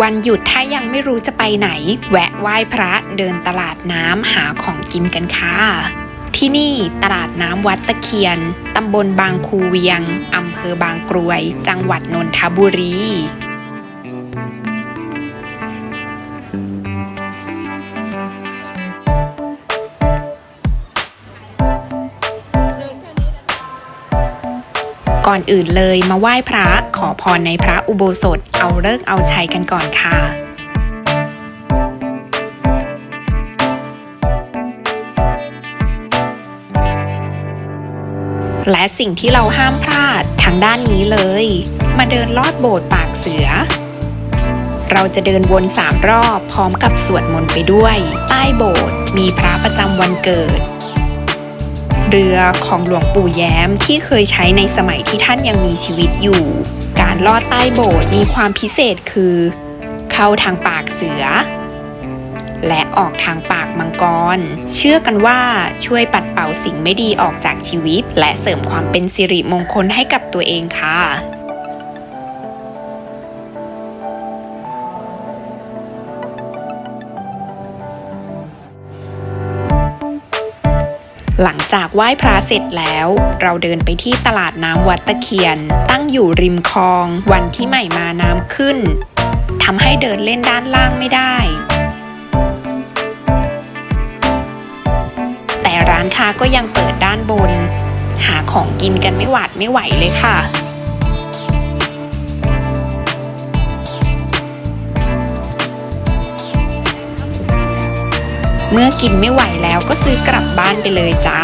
วันหยุดถ้ายังไม่รู้จะไปไหน แวะไหว้พระเดินตลาดน้ำหาของกินกันค่ะ ที่นี่ตลาดน้ำวัดตะเคียน ตำบลบางคูเวียง อำเภอบางกรวย จังหวัดนนทบุรี ก่อนอื่นเลยมาไหว้พระขอพรในพระอุโบสถเอาเลิกเอาชัยกันก่อนค่ะและสิ่งที่เราห้ามพลาดทางด้านนี้เลย มาเดินลอดโบสถ์ปากเสือ เราจะเดินวนสามรอบพร้อมกับสวดมนต์ไปด้วย ใต้โบสถ์มีพระประจำวันเกิด เรือของหลวงปู่แย้มที่เคยใช้ในสมัยที่ท่านยังมีชีวิตอยู่ การลอดใต้โบสถ์มีความพิเศษคือ เข้าทางปากเสือ และออกทางปากมังกร เชื่อกันว่าช่วยปัดเป่าสิ่งไม่ดีออกจากชีวิต และเสริมความเป็นสิริมงคลให้กับตัวเองค่ะ หลังจากไหว้พระเสร็จแล้ว เราเดินไปที่ตลาดน้ำวัดตะเคียน ตั้งอยู่ริมคลอง วันที่ใหม่มาน้ำขึ้นทำให้เดินเล่นด้านล่างไม่ได้ แต่ร้านค้าก็ยังเปิดด้านบน หาของกินกันไม่หวาดไม่ไหวเลยค่ะ เมื่อกินไม่ไหวแล้วก็ซื้อกลับบ้านไปเลยจ้า